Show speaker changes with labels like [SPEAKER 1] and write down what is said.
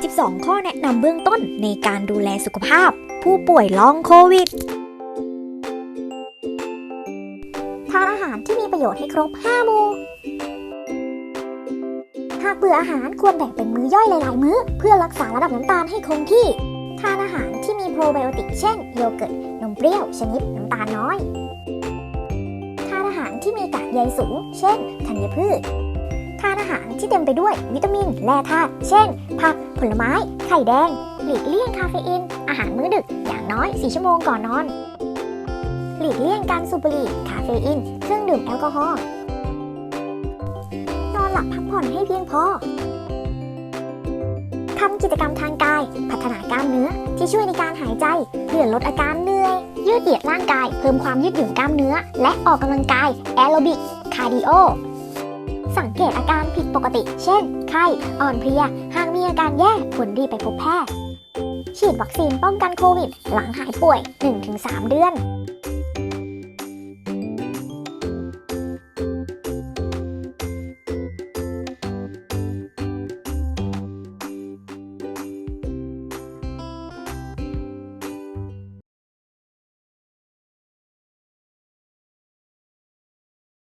[SPEAKER 1] 12 ข้อแนะนำเบื้องต้นในการดูแลสุขภาพ ผู้ป่วยลองโควิด
[SPEAKER 2] ทานอาหารที่มีประโยชน์ให้ครบ 5 หมู่ หากเบื่ออาหารควรแบ่งเป็นมื้อย่อยหลาย ๆ มื้อ เพื่อรักษาระดับน้ำตาลให้คงที่ ทานอาหารที่มีโปรไบโอติก เช่น โยเกิร์ต นมเปรี้ยว ชนิดน้ำตาลน้อย ทานอาหารที่มีกากใยสูง เช่น ธัญพืช ทานอาหารที่เต็มไปด้วยวิตามินและธาตุ เช่น ผัก ผลไม้ ไข่แดง หลีกเลี่ยงคาเฟอีน อาหารมื้อดึก อย่างน้อย 4 ชั่วโมงก่อนนอน หลีกเลี่ยงการสูบบุหรี่ คาเฟอีน เครื่องดื่มแอลกอฮอล์ นอนหลับพักผ่อนให้เพียงพอทำกิจกรรมทางกาย พัฒนากล้ามเนื้อที่ช่วยในการหายใจเพื่อลดอาการเหนื่อย ยืดเหยียดร่างกาย เพิ่มความยืดหยุ่นกล้ามเนื้อ และออกกำลังกาย แอโรบิก คาร์ดิโอ สังเกตอาการผิดปกติ เช่น ไข้ อ่อนเพลีย หากมีอาการแย่ควรรีบไปพบแพทย์ ฉีดวัคซีนป้องกันโควิด หลังหายป่วย 1-3 เดือน